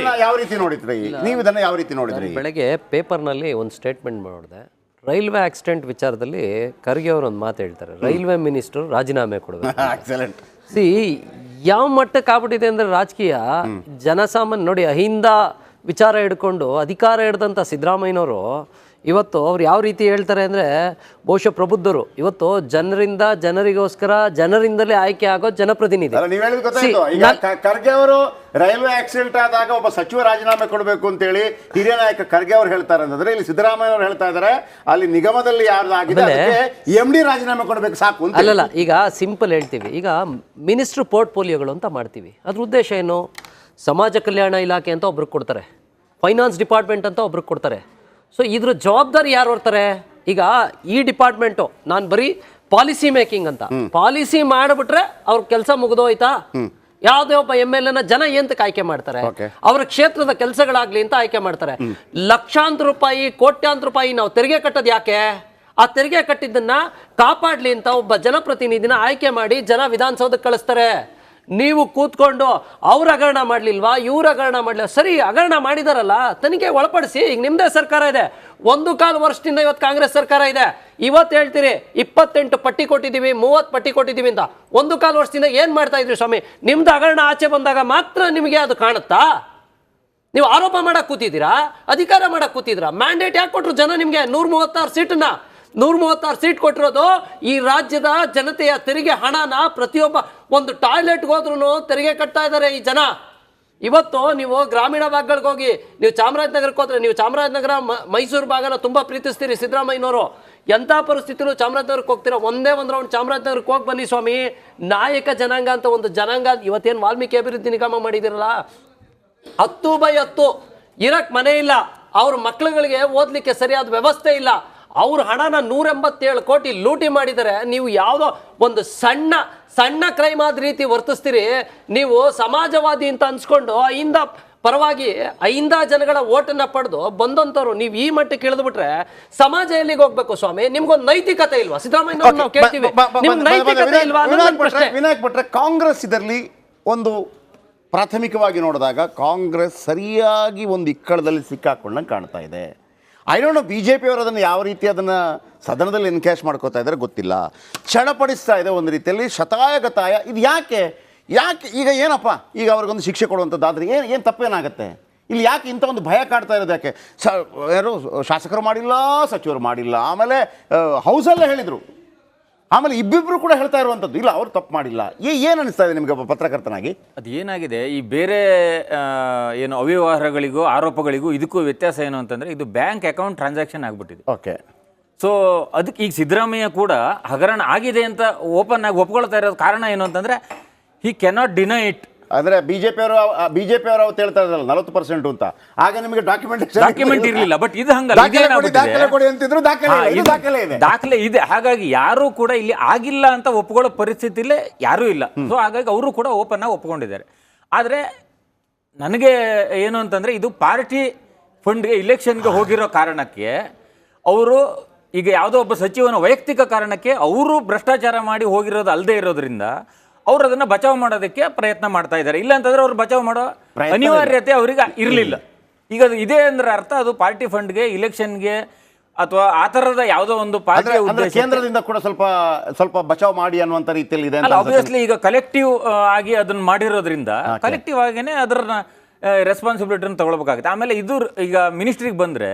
ಇದನ್ನ ಯಾವ ರೀತಿ ನೋಡಿದ್ರಿ? ನೀವು ಇದನ್ನ ಯಾವ ರೀತಿ ನೋಡಿದ್ರಿ? ಬೆಳಗ್ಗೆ ಪೇಪರ್ನಲ್ಲಿ ಒಂದು ಸ್ಟೇಟ್ಮೆಂಟ್ ನೋಡಿದೆ ರೈಲ್ವೆ ಆಕ್ಸಿಡೆಂಟ್ ವಿಚಾರದಲ್ಲಿ ಖರ್ಗೆ ಅವರು ಒಂದು ಮಾತು ಹೇಳ್ತಾರೆ. ರೈಲ್ವೆ ಮಿನಿಸ್ಟರ್ ರಾಜೀನಾಮೆ ಕೊಡಬೇಕು ಸಿ ಯಾವ ಮಟ್ಟಕ್ಕೆ ಆಗ್ಬಿಟ್ಟಿದೆ ಅಂದ್ರೆ ರಾಜಕೀಯ ಜನಸಾಮಾನ್ಯ ನೋಡಿ ಅಹಿಂದ ವಿಚಾರ ಹಿಡ್ಕೊಂಡು ಅಧಿಕಾರ ಹಿಡ್ದಂಥ ಸಿದ್ದರಾಮಯ್ಯನವರು ಇವತ್ತು ಅವ್ರು ಯಾವ ರೀತಿ ಹೇಳ್ತಾರೆ ಅಂದರೆ ಬಹುಶಃ ಪ್ರಬುದ್ಧರು. ಇವತ್ತು ಜನರಿಂದ ಜನರಿಗೋಸ್ಕರ ಜನರಿಂದಲೇ ಆಯ್ಕೆ ಆಗೋ ಜನಪ್ರತಿನಿಧಿ. ಅಲ್ಲ ಹೇಳಿದ ಗೊತ್ತಾಯ್ತು. ಈಗ ಖರ್ಗೆ ಅವರು ರೈಲ್ವೆ ಆಕ್ಸಿಡೆಂಟ್ ಆದಾಗ ಒಬ್ಬ ಸಚಿವ ರಾಜೀನಾಮೆ ಕೊಡಬೇಕು ಅಂತೇಳಿ ಹಿರಿಯ ನಾಯಕ ಖರ್ಗೆ ಅವರು ಹೇಳ್ತಾರೆ ಅಂತಂದ್ರೆ ಇಲ್ಲಿ ಸಿದ್ದರಾಮಯ್ಯ ಅವರು ಹೇಳ್ತಾ ಇದ್ದಾರೆ ಅಲ್ಲಿ ನಿಗಮದಲ್ಲಿ ಯಾರು ಆಗಿದೆ ಎಂ ಡಿ ರಾಜೀನಾಮೆ ಕೊಡಬೇಕು ಸಾಕು ಅಂತ ಅಲ್ಲಲ್ಲ ಈಗ ಸಿಂಪಲ್ ಹೇಳ್ತೀವಿ. ಈಗ ಮಿನಿಸ್ಟ್ರ್ ಪೋರ್ಟ್ಫೋಲಿಯೋಗಳು ಅಂತ ಮಾಡ್ತೀವಿ. ಅದ್ರ ಉದ್ದೇಶ ಏನು? ಸಮಾಜ ಕಲ್ಯಾಣ ಇಲಾಖೆ ಅಂತ ಒಬ್ರಿಗೆ ಕೊಡ್ತಾರೆ. ಫೈನಾನ್ಸ್ ಡಿಪಾರ್ಟ್ಮೆಂಟ್ ಅಂತ ಒಬ್ರಿಗೆ ಕೊಡ್ತಾರೆ. ಸೊ ಇದ್ರ ಜವಾಬ್ದಾರಿ ಯಾರು ಹೊರ್ತಾರೆ? ಈಗ ಈ ಡಿಪಾರ್ಟ್ಮೆಂಟು ನಾನು ಬರೀ ಪಾಲಿಸಿ ಮೇಕಿಂಗ್ ಅಂತ. ಪಾಲಿಸಿ ಮಾಡಿಬಿಟ್ರೆ ಅವ್ರ ಕೆಲಸ ಮುಗಿದೋಯ್ತಾ? ಯಾವುದೇ ಒಬ್ಬ ಎಂ ಎಲ್ ಎನ ಜನ ಎಂತಕ್ಕೆ ಆಯ್ಕೆ ಮಾಡ್ತಾರೆ. ಅವರ ಕ್ಷೇತ್ರದ ಕೆಲಸಗಳಾಗ್ಲಿ ಅಂತ ಆಯ್ಕೆ ಮಾಡ್ತಾರೆ. ಲಕ್ಷಾಂತರ ರೂಪಾಯಿ ಕೋಟ್ಯಾಂತರ ರೂಪಾಯಿ ನಾವು ತೆರಿಗೆ ಕಟ್ಟೋದು ಯಾಕೆ? ಆ ತೆರಿಗೆ ಕಟ್ಟಿದ್ದನ್ನ ಕಾಪಾಡ್ಲಿ ಅಂತ ಒಬ್ಬ ಜನಪ್ರತಿನಿಧಿನ ಆಯ್ಕೆ ಮಾಡಿ ಜನ ವಿಧಾನಸೌಧಕ್ಕೆ ಕಳಿಸ್ತಾರೆ. ನೀವು ಕೂತ್ಕೊಂಡು ಅವ್ರ ಹಗರಣ ಮಾಡಲಿಲ್ವಾ, ಇವ್ರ ಹಗರಣ ಮಾಡ್ಲಿಲ್ಲ ಸರಿ, ಹಗರಣ ಮಾಡಿದಾರಲ್ಲ, ತನಿಖೆ ಒಳಪಡಿಸಿ, ಈಗ ನಿಮ್ಮದೇ ಸರ್ಕಾರ ಇದೆ. ಒಂದು ಕಾಲು ವರ್ಷದಿಂದ ಇವತ್ತು ಕಾಂಗ್ರೆಸ್ ಸರ್ಕಾರ ಇದೆ. ಇವತ್ತು ಹೇಳ್ತೀರಿ, ಇಪ್ಪತ್ತೆಂಟು ಪಟ್ಟಿ ಕೊಟ್ಟಿದ್ದೀವಿ, ಮೂವತ್ತು ಪಟ್ಟಿ ಕೊಟ್ಟಿದ್ದೀವಿ ಅಂತ. ಒಂದು ಕಾಲು ವರ್ಷದಿಂದ ಏನು ಮಾಡ್ತಾ ಇದ್ರಿ ಸ್ವಾಮಿ? ನಿಮ್ದು ಹಗರಣ ಆಚೆ ಬಂದಾಗ ಮಾತ್ರ ನಿಮಗೆ ಅದು ಕಾಣುತ್ತಾ? ನೀವು ಆರೋಪ ಮಾಡಕ್ಕೆ ಕೂತಿದ್ದೀರಾ? ಅಧಿಕಾರ ಮಾಡಕ್ಕೆ ಕೂತಿದ್ದೀರಾ? ಮ್ಯಾಂಡೇಟ್ ಯಾಕೆ ಕೊಟ್ಟರು ಜನ ನಿಮಗೆ ನೂರ ಮೂವತ್ತಾರು ಸೀಟನ್ನ? ನೂರ ಮೂವತ್ತಾರು ಸೀಟ್ ಕೊಟ್ಟಿರೋದು, ಈ ರಾಜ್ಯದ ಜನತೆಯ ತೆರಿಗೆ ಹಣನ ಪ್ರತಿಯೊಬ್ಬ ಒಂದು ಟಾಯ್ಲೆಟ್ಗೆ ಹೋದ್ರೂ ತೆರಿಗೆ ಕಟ್ತಾ ಇದ್ದಾರೆ ಈ ಜನ. ಇವತ್ತು ನೀವು ಗ್ರಾಮೀಣ ಭಾಗಗಳಿಗೆ ಹೋಗಿ, ನೀವು ಚಾಮರಾಜನಗರಕ್ಕೆ ಹೋದ್ರೆ, ನೀವು ಚಾಮರಾಜನಗರ ಮೈಸೂರು ಭಾಗನ ತುಂಬಾ ಪ್ರೀತಿಸ್ತೀರಿ ಸಿದ್ದರಾಮಯ್ಯನವರು. ಎಂಥ ಪರಿಸ್ಥಿತಿಲೂ ಚಾಮರಾಜನಗರಕ್ಕೆ ಹೋಗ್ತೀರಾ? ಒಂದೇ ಒಂದು ರೌಂಡ್ ಚಾಮರಾಜನಗರಕ್ಕೆ ಹೋಗಿ ಬನ್ನಿ ಸ್ವಾಮಿ. ನಾಯಕ ಜನಾಂಗ ಅಂತ ಒಂದು ಜನಾಂಗ, ಇವತ್ತೇನು ವಾಲ್ಮೀಕಿ ಅಭಿವೃದ್ಧಿ ನಿಗಮ ಮಾಡಿದಿರಲ್ಲ? ಹತ್ತು ಬೈ ಹತ್ತು. ಇರಕ್ಕೆ ಮನೆ ಇಲ್ಲ. ಅವ್ರ ಮಕ್ಳುಗಳಿಗೆ ಓದಲಿಕ್ಕೆ ಸರಿಯಾದ ವ್ಯವಸ್ಥೆ ಇಲ್ಲ. ಅವ್ರ ಹಣನ ನೂರ ಎಂಬತ್ತೇಳು ಕೋಟಿ ಲೂಟಿ ಮಾಡಿದರೆ ನೀವು ಯಾವುದೋ ಒಂದು ಸಣ್ಣ ಸಣ್ಣ ಕ್ರೈಮ್ ಆದ ರೀತಿ ವರ್ತಿಸ್ತೀರಿ. ನೀವು ಸಮಾಜವಾದಿ ಅಂತ ಅನ್ಸ್ಕೊಂಡು ಅಯಿಂದ ಪರವಾಗಿ ಐಂದ ಜನಗಳ ಓಟನ್ನ ಪಡೆದು ಬಂದಂಥವ್ರು ನೀವು ಈ ಮಟ್ಟಕ್ಕೆ ಇಳಿದ್ಬಿಟ್ರೆ ಸಮಾಜ ಎಲ್ಲಿಗೆ ಹೋಗ್ಬೇಕು ಸ್ವಾಮಿ? ನಿಮ್ಗೊಂದು ನೈತಿಕತೆ ಇಲ್ವಾ? ಸಿದ್ದರಾಮಯ್ಯ ನಾವು ಕೇಳ್ತೀವಿ. ನೈತಿಕತೆ ಇಲ್ವಾ ವಿನಾಯಕ್ ನನ್ನ ವಿನಾಯಕ್ ಭಟ್ರೆ ಕಾಂಗ್ರೆಸ್ ಇದರಲ್ಲಿ ಒಂದು ಪ್ರಾಥಮಿಕವಾಗಿ ನೋಡಿದಾಗ ಕಾಂಗ್ರೆಸ್ ಸರಿಯಾಗಿ ಒಂದು ಇಕ್ಕಳದಲ್ಲಿ ಸಿಕ್ಕಾಕೊಂಡಂಗೆ ಕಾಣ್ತಾ ಇದೆ. I don't know B J ಪಿಯವರು ಅದನ್ನು ಯಾವ ರೀತಿ ಅದನ್ನು ಸದನದಲ್ಲಿ ಎನ್ಕ್ಯಾಶ್ ಮಾಡ್ಕೋತಾ ಇದ್ದಾರೆ ಗೊತ್ತಿಲ್ಲ. ಕ್ಷಣಪಡಿಸ್ತಾ ಇದೆ ಒಂದು ರೀತಿಯಲ್ಲಿ, ಶತಾಯಗತಾಯ. ಇದು ಯಾಕೆ? ಯಾಕೆ? ಈಗ ಏನಪ್ಪ? ಈಗ ಅವ್ರಿಗೊಂದು ಶಿಕ್ಷೆ ಕೊಡುವಂಥದ್ದಾದ್ರೆ ಏನು ಏನು ತಪ್ಪೇನಾಗುತ್ತೆ? ಇಲ್ಲಿ ಯಾಕೆ ಇಂಥ ಒಂದು ಭಯ ಕಾಡ್ತಾ ಇರೋದು ಯಾಕೆ? ಸ, ಯಾರು, ಶಾಸಕರು ಮಾಡಿಲ್ಲ, ಸಚಿವರು ಮಾಡಿಲ್ಲ. ಆಮೇಲೆ ಹೌಸಲ್ಲೇ ಹೇಳಿದರು. ಆಮೇಲೆ ಇಬ್ಬಿಬ್ರು ಕೂಡ ಹೇಳ್ತಾ ಇರುವಂಥದ್ದು ಇಲ್ಲ ಅವ್ರು ತಪ್ಪು ಮಾಡಿಲ್ಲ. ಏನು ಅನಿಸ್ತಾ ಇದೆ ನಿಮಗೆ ಒಬ್ಬ ಪತ್ರಕರ್ತನಾಗಿ? ಅದು ಏನಾಗಿದೆ ಈ ಬೇರೆ ಏನು ಅವ್ಯವಹಾರಗಳಿಗೂ ಆರೋಪಗಳಿಗೂ ಇದಕ್ಕೂ ವ್ಯತ್ಯಾಸ ಏನು ಅಂತಂದರೆ ಇದು ಬ್ಯಾಂಕ್ ಅಕೌಂಟ್ ಟ್ರಾನ್ಸಾಕ್ಷನ್ ಆಗಿಬಿಟ್ಟಿದೆ. ಓಕೆ. ಸೊ ಅದಕ್ಕೆ ಈಗ ಸಿದ್ದರಾಮಯ್ಯ ಕೂಡ ಹಗರಣ ಆಗಿದೆ ಅಂತ ಓಪನ್ ಆಗಿ ಒಪ್ಕೊಳ್ತಾ ಇರೋದು ಕಾರಣ ಏನು ಅಂತಂದರೆ ಹಿ ಕೆನಾಟ್ ಡಿನೈ ಇಟ್ ಅಂದ್ರೆ ಬಿಜೆಪಿ ಅವರು ಬಿಜೆಪಿ ಅವರು ಅವತ್ತು ಹೇಳ್ತಾ ಇದ್ರಲ್ಲ ನಲವತ್ತು ಪರ್ಸೆಂಟ್ ಅಂತ. ಆಗ ನಿಮಗೆ ಡಾಕ್ಯುಮೆಂಟೇಶನ್ ಡಾಕ್ಯುಮೆಂಟ್ ಇರಲಿಲ್ಲ. ಬಟ್ ಇದು ಹಂಗಲ್ಲ ದಾಖಲೆ ಕೊಡಿ ದಾಖಲೆ ಕೊಡಿ ಅಂತಿದ್ರು ದಾಖಲೆ ಹಾ, ಇಲ್ಲ. ಇದು ಇದು ದಾಖಲೆ ಇದೆ. ದಾಖಲೆ ಇದೆ. ಹಾಗಾಗಿ ಯಾರು ಕೂಡ ಇಲ್ಲಿ ಆಗಿಲ್ಲ ಅಂತ ಒಪ್ಕೊಳ್ಳೋ ಪರಿಸ್ಥಿತಿಲೇ ಯಾರೂ ಇಲ್ಲ. ಸೊ ಹಾಗಾಗಿ ಅವರು ಕೂಡ ಓಪನ್ ಆಗಿ ಒಪ್ಕೊಂಡಿದ್ದಾರೆ. ಆದರೆ ನನಗೆ ಏನು ಅಂತಂದ್ರೆ ಇದು ಪಾರ್ಟಿ ಫಂಡ್ಗೆ ಇಲೆಕ್ಷನ್ಗೆ ಹೋಗಿರೋ ಕಾರಣಕ್ಕೆ ಅವರು ಈಗ ಯಾವುದೋ ಒಬ್ಬ ಸಚಿವನ ವೈಯಕ್ತಿಕ ಕಾರಣಕ್ಕೆ ಅವರು ಭ್ರಷ್ಟಾಚಾರ ಮಾಡಿ ಹೋಗಿರೋದು ಅಲ್ಲದೆ ಇರೋದ್ರಿಂದ ಅವ್ರು ಅದನ್ನ ಬಚಾವ್ ಮಾಡೋದಕ್ಕೆ ಪ್ರಯತ್ನ ಮಾಡ್ತಾ ಇದ್ದಾರೆ. ಇಲ್ಲ ಅಂತಂದ್ರೆ ಅವ್ರು ಬಚಾವ್ ಮಾಡೋ ಅನಿವಾರ್ಯತೆ ಅವರಿಗೆ ಇರಲಿಲ್ಲ. ಈಗ ಅದು ಇದೆ ಅಂದ್ರೆ ಅರ್ಥ ಅದು ಪಾರ್ಟಿ ಫಂಡ್ಗೆ ಇಲೆಕ್ಷನ್ಗೆ ಅಥವಾ ಆ ತರದ ಯಾವುದೋ ಒಂದು ಪಾರ್ಟಿ ಉದ್ದೇಶ ಕೇಂದ್ರದಿಂದ ಕೂಡ ಸ್ವಲ್ಪ ಸ್ವಲ್ಪ ಬಚಾವ್ ಮಾಡಿ ಅನ್ನುವಂತ ರೀತಿಯಲ್ಲಿ ಇದೆ. ಆಬ್ವಿಯಸ್ಲಿ ಈಗ ಕಲೆಕ್ಟಿವ್ ಆಗಿ ಅದನ್ನ ಮಾಡಿರೋದ್ರಿಂದ ಕಲೆಕ್ಟಿವ್ ಆಗಿನೇ ಅದರ ರೆಸ್ಪಾನ್ಸಿಬಿಲಿಟಿನ ತಗೊಳ್ಬೇಕಾಗುತ್ತೆ. ಆಮೇಲೆ ಇದು ಈಗ ಮಿನಿಸ್ಟ್ರಿಗೆ ಬಂದ್ರೆ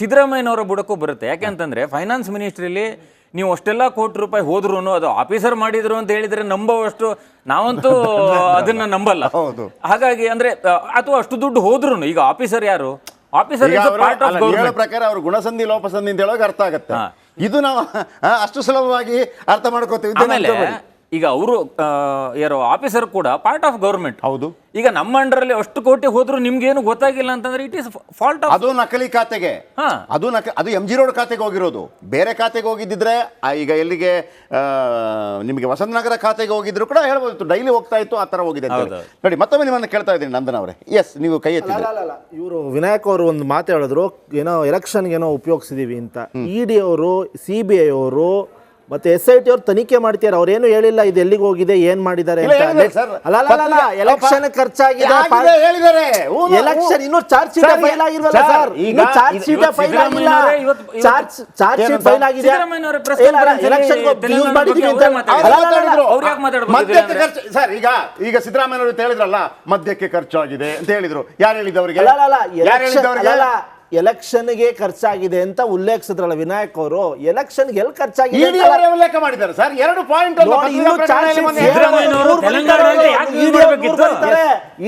ಸಿದ್ದರಾಮಯ್ಯನವರ ಬುಡಕ್ಕೂ ಬರುತ್ತೆ. ಯಾಕೆ ಅಂತಂದ್ರೆ ಫೈನಾನ್ಸ್ ಮಿನಿಸ್ಟ್ರಿಲಿ ನೀವು ಅಷ್ಟೆಲ್ಲ ಕೋಟಿ ರೂಪಾಯಿ ಹೋದ್ರು ಅದು ಆಫೀಸರ್ ಮಾಡಿದ್ರು ಅಂತ ಹೇಳಿದ್ರೆ ನಂಬುವಷ್ಟು ನಾವಂತೂ ಅದನ್ನ ನಂಬಲ್ಲ. ಹೌದು. ಹಾಗಾಗಿ ಅಂದ್ರೆ ಅಥವಾ ಅಷ್ಟು ದುಡ್ಡು ಹೋದ್ರು ಈಗ ಆಫೀಸರ್ ಯಾರು? ಆಫೀಸರ್ ಪ್ರಕಾರ ಅವ್ರ ಗುಣಸಂಧಿ ಲೋಪಸಂಧಿ ಅಂತ ಹೇಳೋಕೆ ಅರ್ಥ ಆಗತ್ತೆ. ಇದು ನಾವು ಅಷ್ಟು ಸುಲಭವಾಗಿ ಅರ್ಥ ಮಾಡ್ಕೋತೀವಿ. ಈಗ ಅವರು ಯಾರೋ ಆಫೀಸರ್ ಕೂಡ ಪಾರ್ಟ್ ಆಫ್ ಗೌರ್ಮೆಂಟ್ ಹೌದು. ಈಗ ನಮ್ಮ ಅಂಡರಲ್ಲಿ ಅಷ್ಟು ಕೋಟಿ ಹೋದ್ರು ನಿಮ್ಗೇನು ಗೊತ್ತಾಗಿಲ್ಲ ಅಂತಂದ್ರೆ ಇಟ್ ಇಸ್ ಫಾಲ್ಟ್ ಆಫ್ ಅದು ನಕಲಿ ಖಾತೆಗೆ. ಹಾ. ಅದು ನಕ ಅದು ಎಂ ಜಿ ರೋಡ್ ಖಾತೆಗೆ ಹೋಗಿರೋದು. ಬೇರೆ ಖಾತೆಗೆ ಹೋಗಿದ್ದಿದ್ರೆ ಈಗ ಎಲ್ಲಿಗೆ ನಿಮಗೆ ವಸಂತನಗರ ಖಾತೆಗೆ ಹೋಗಿದ್ರು ಕೂಡ ಹೇಳ್ಬೋದು ಡೈಲಿ ಹೋಗ್ತಾ ಇತ್ತು ಆ ಥರ ಹೋಗಿದೆ. ನೋಡಿ ಮತ್ತೊಮ್ಮೆ ನಿಮ್ಮನ್ನು ಕೇಳ್ತಾ ಇದ್ದೀನಿ ನಂದನ್ ಅವರೇ. ಎಸ್ ನೀವು ಕೈ ಎತ್ತಿ ಇವರು ವಿನಾಯಕ್ ಅವರು ಒಂದು ಮಾತು ಹೇಳಿದ್ರು ಏನೋ ಎಲೆಕ್ಷನ್ಗೆ ಏನೋ ಉಪಯೋಗಿಸಿದೀವಿ ಅಂತ. ಇ ಡಿ ಅವರು ಸಿ ಬಿ ಐ ಅವರು ಮತ್ತೆ ಎಸ್ ಐ ಟಿ ಅವ್ರು ತನಿಖೆ ಮಾಡ್ತಾರೆ ಅವ್ರೇನು ಹೇಳಿಲ್ಲ ಇದು ಎಲ್ಲಿಗೆ ಹೋಗಿದೆ ಏನ್ ಮಾಡಿದ್ದಾರೆ ಇಲ್ಲ, ಹೇಳಿದ್ದಾರೆ ಎಲೆಕ್ಷನ್ ಖರ್ಚಾಗಿದೆ ಆಗಿದೆ, ಹೇಳಿದ್ದಾರೆ. ಎಲೆಕ್ಷನ್ ಇನ್ನು ಚಾರ್ಜ್ ಶೀಟ್ ಫೈಲ್ ಆಗಿಲ್ವಲ್ಲ ಸರ್, ಸರ್? ಈಗ ಇನ್ನೂ ಚಾರ್ಜ್ ಇದು- ಶೀಟ್ ಫೈಲ್ ಆಗಿಲ್ಲ. ಸಿದ್ದರಾಮಯ್ಯನವರೇ ಇವತ್ತು- ಇವತ್ತು- ಚಾರ್ಜ್ ಚಾರ್ಜ್ ಶೀಟ್ ಫೈಲ್ ಆಗಿದೆ ಸಿದ್ದರಾಮಯ್ಯನವರೇ press conference ಅಲ್ಲಿ ಎಲೆಕ್ಷನ್ ತೆಲಂಗಾಣ ಯೂಸ್ ಮಾಡಿದೀವಿ ಅಂತ. ಅಲ್ಲ, ಮಾತಾಡಿದ್ರು. ಮಾತಾಡಿದ್ರು. ಅವ್ರು ಯಾಕೆ ಮಾತಾಡ್ಬೇಕು ಮದ್ಯಕ್ಕೆ ಇದ್ರೆ? ಖರ್ಚು ಸರ್ ಈಗ ಈಗ ಸಿದ್ದರಾಮಯ್ಯ ಅವರು ಹೇಳಿದ್ರಲ್ಲ ಮದ್ಯಕ್ಕೆ ಖರ್ಚು ಆಗಿದೆ ಅಂತ ಹೇಳಿದ್ರು. ಯಾರು ಹೇಳಿದ್ರು ಅಲ್ಲ ಅಲ್ಲ, ಅಲ್ಲ ಯಾರು ಎಲೆಕ್ಷನ್ ಹೇಳಿದವರಿಗೆ ಅಲ್ಲ. ಎಲೆಕ್ಷನ್ಗೆ ಖರ್ಚಾಗಿದೆ ಅಂತ ಉಲ್ಲೇಖಿಸಿದ್ರಲ್ಲ ವಿನಾಯಕ್ ಅವರು ಎಲೆಕ್ಷನ್ ಎಲ್ಲಿ ಖರ್ಚಾಗಿದೆ ಅಂತ ಅವರೇ ಉಲ್ಲೇಖ ಮಾಡಿದ್ದಾರೆ. ಸರ್ ಎರಡು ಪಾಯಿಂಟ್ ನೋಡಿ, ಇನ್ನೂ ಚಾರ್ಜ್ ಶೀಟ್ ಸಿದ್ದರಾಮಯ್ಯನವರು ತೆಲಂಗಾಣದಲ್ಲಿ ಯಾಕೆ use ಮಾಡ್ಬೇಕಿತ್ತು?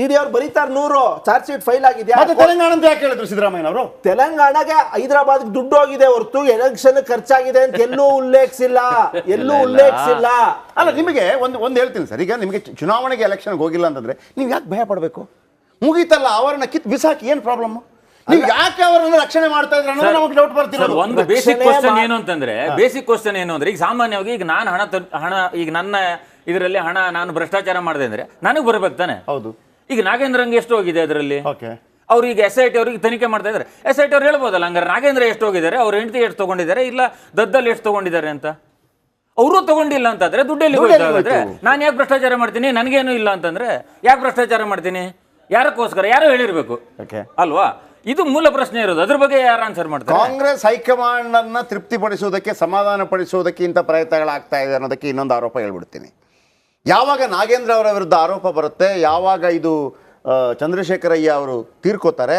ಇಡಿ ಅವ್ರು ಬರೀತಾರೆ ನೂರು ಚಾರ್ಜ್ ಶೀಟ್ ಫೈಲ್ ಆಗಿದೆಯಾ? ಮತ್ತೆ ತೆಲಂಗಾಣ ಅಂತ ಯಾಕೆ ಹೇಳಿದ್ರು ಸಿದ್ದರಾಮಯ್ಯ ಅವರು ತೆಲಂಗಾಣಗೆ ಹೈದರಾಬಾದ್ ದುಡ್ಡು ಹೋಗಿದೆ ಹೊರತು ಎಲೆಕ್ಷನ್ ಖರ್ಚಾಗಿದೆ ಅಂತ ಎಲ್ಲೂ ಉಲ್ಲೇಖಿಸಿಲ್ಲ. ಎಲ್ಲೂ ಉಲ್ಲೇಖಿಸಿಲ್ಲ. ಅಲ್ಲ ನಿಮಗೆ ಒಂದು ಒಂದು ಹೇಳ್ತೀನಿ ಸರ್. ಈಗ ನಿಮಗೆ ಚು- ಚುನಾವಣೆಗೆ ಎಲೆಕ್ಷನ್ಗೆ ಹೋಗಿಲ್ಲ ಅಂತಂದ್ರೆ ನೀವು ಯಾಕೆ ಭಯ ಪಡಬೇಕು? ಮುಗೀತಲ್ಲ ಅವರನ್ನ ಕಿತ್ ಬಿಸಾಕಿ ಏನು ಪ್ರಾಬ್ಲಮ್ ನೀವು ಯಾಕೆ ಅವರನ್ನು ರಕ್ಷಣೆ ಮಾಡ್ತಾ ಇದ್ರೆ ಅನ್ನೋದು ನಮಗೆ ಡೌಟ್ ಸರ್ ಬರ್ತಿರೋದು ಒಂದು ಬೇಸಿಕ್ ಕ್ವಶನ್ ಏನು ಅಂತಂದ್ರೆ ಬೇಸಿಕ್ ಕ್ವಶನ್ ಏನು ಅಂದ್ರೆ ಈಗ ಸಾಮಾನ್ಯವಾಗಿ ಈಗ ನಾನು ಹಣ ಹಣ ಈಗ ನನ್ನ ಇದರಲ್ಲಿ ಹಣ ನಾನು ಭ್ರಷ್ಟಾಚಾರ ಮಾಡಿದೆ ಅಂದ್ರೆ ನನಗೆ ಬರ್ಬೇಕು ತಾನೆ? ಹೌದು. ಈಗ ನಾಗೇಂದ್ರಂಗೆ ಎಷ್ಟು ಹೋಗಿದೆ ಅದರಲ್ಲಿ? ಓಕೆ. ಅವ್ರು ಈಗ ಎಸ್ ಐ ಟಿ ಅವ್ರಿಗೆ ತನಿಖೆ ಮಾಡ್ತಾ ಇದ್ದಾರೆ ಎಸ್ ಐ ಟಿ ಅವ್ರು ಹೇಳ್ಬೋದಲ್ಲ ಹಂಗಾರೆ ನಾಗೇಂದ್ರ ಎಷ್ಟು ಹೋಗಿದ್ದಾರೆ? ಅವ್ರ ಹೆಂಡತಿ ಎಷ್ಟು ತಗೊಂಡಿದ್ದಾರೆ? ಇಲ್ಲ ದದ್ದಲ್ಲಿ ಎಷ್ಟು ತಗೊಂಡಿದ್ದಾರೆ ಅಂತ? ಅವರು ತಗೊಂಡಿಲ್ಲ ಅಂತಂದ್ರೆ ದುಡ್ಡೆಲ್ಲಿ ಹೋಯ್ತು? ನಾನು ಯಾಕೆ ಭ್ರಷ್ಟಾಚಾರ ಮಾಡ್ತೀನಿ? ನನಗೇನು ಇಲ್ಲ ಅಂತಂದ್ರೆ ಯಾಕೆ ಭ್ರಷ್ಟಾಚಾರ ಮಾಡ್ತೀನಿ? ಯಾರಕ್ಕೋಸ್ಕರ? ಯಾರು ಹೇಳಿರ್ಬೇಕು. ಓಕೆ. ಅಲ್ವಾ? ಇದು ಮೂಲ ಪ್ರಶ್ನೆ ಇರೋದು. ಅದ್ರ ಬಗ್ಗೆ ಯಾರು ಆನ್ಸರ್ ಮಾಡ್ತಾರೆ? ಕಾಂಗ್ರೆಸ್ ಹೈಕಮಾಂಡ್ ಅನ್ನ ತೃಪ್ತಿಪಡಿಸುವುದಕ್ಕೆ ಸಮಾಧಾನ ಪಡಿಸುವುದಕ್ಕೆ ಇಂಥ ಪ್ರಯತ್ನಗಳಾಗ್ತಾ ಇದೆ ಅನ್ನೋದಕ್ಕೆ ಇನ್ನೊಂದು ಆರೋಪ ಹೇಳ್ಬಿಡ್ತೀನಿ. ಯಾವಾಗ ನಾಗೇಂದ್ರ ಅವರ ವಿರುದ್ಧ ಆರೋಪ ಬರುತ್ತೆ ಯಾವಾಗ ಇದು ಚಂದ್ರಶೇಖರ್ ಚಂದ್ರಶೇಖರಯ್ಯ ಅವರು ತೀರ್ಕೋತಾರೆ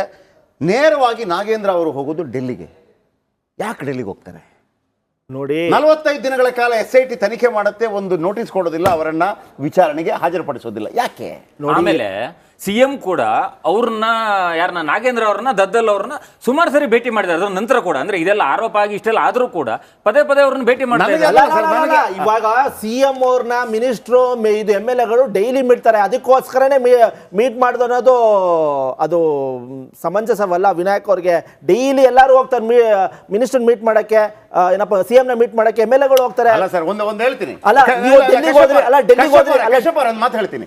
ನೇರವಾಗಿ ನಾಗೇಂದ್ರ ಅವರು ಹೋಗೋದು ಡೆಲ್ಲಿಗೆ. ಯಾಕೆ ಡೆಲ್ಲಿಗೆ ಹೋಗ್ತಾರೆ? ನೋಡಿ. ನಲವತ್ತೈದು ದಿನಗಳ ಕಾಲ ಎಸ್ ಐ ಟಿ ತನಿಖೆ ಮಾಡುತ್ತೆ ಒಂದು ನೋಟಿಸ್ ಕೊಡೋದಿಲ್ಲ ಅವರನ್ನ ವಿಚಾರಣೆಗೆ ಹಾಜರುಪಡಿಸೋದಿಲ್ಲ. ಯಾಕೆ? ಆಮೇಲೆ ಸಿಎಂ ಕೂಡ ಅವ್ರನ್ನ ಯಾರನ್ನ ನಾಗೇಂದ್ರ ಅವ್ರನ್ನ ದದ್ದಲ್ ಅವ್ರನ್ನ ಸುಮಾರು ಸರಿ ಭೇಟಿ ಮಾಡಿದ್ದಾರೆ. ಅದ್ರ ನಂತರ ಕೂಡ ಅಂದ್ರೆ ಇದೆಲ್ಲ ಆರೋಪ ಆಗಿ ಇಷ್ಟೆಲ್ಲ ಆದ್ರೂ ಕೂಡ ಪದೇ ಪದೇ ಅವ್ರನ್ನ ಭೇಟಿ ಮಾಡಿದ್ದಾರೆ. ಇವಾಗ ಸಿ ಎಂ ಅವ್ರನ್ನ ಮಿನಿಸ್ಟ್ರು ಇದು ಎಂ ಎಲ್ ಎಗಳು ಡೈಲಿ ಮೀಟ್ತಾರೆ. ಅದಕ್ಕೋಸ್ಕರನೇ ಮೀಟ್ ಮಾಡೋದು ಅನ್ನೋದು ಅದು ಸಮಂಜಸವಲ್ಲ. ವಿನಾಯಕ್ ಅವ್ರಿಗೆ ಡೈಲಿ ಎಲ್ಲರೂ ಹೋಗ್ತಾರೆ. ಮಿನಿಸ್ಟರ್ ಮೀಟ್ ಮಾಡಕ್ಕೆ ಏನಪ್ಪ ಸಿ ನ ಮೀಟ್ ಮಾಡಕ್ಕೆ ಎಂ ಎಲ್ ಎಗಳು ಹೋಗ್ತಾರೆ. ಅಲ್ಲ ಸರ್ ಒಂದು ಒಂದು ಹೇಳ್ತೀನಿ. ಅಲ್ಲ, ನೀವು ಡೆಲ್ಲಿಗೆ ಹೋದ್ರಿ, ಅಲ್ಲ, ಡೆಲ್ಲಿಗೆ ಹೋದ್ರಿ, ಅಲ್ಲ. ಮಾತು ಹೇಳ್ತೀನಿ.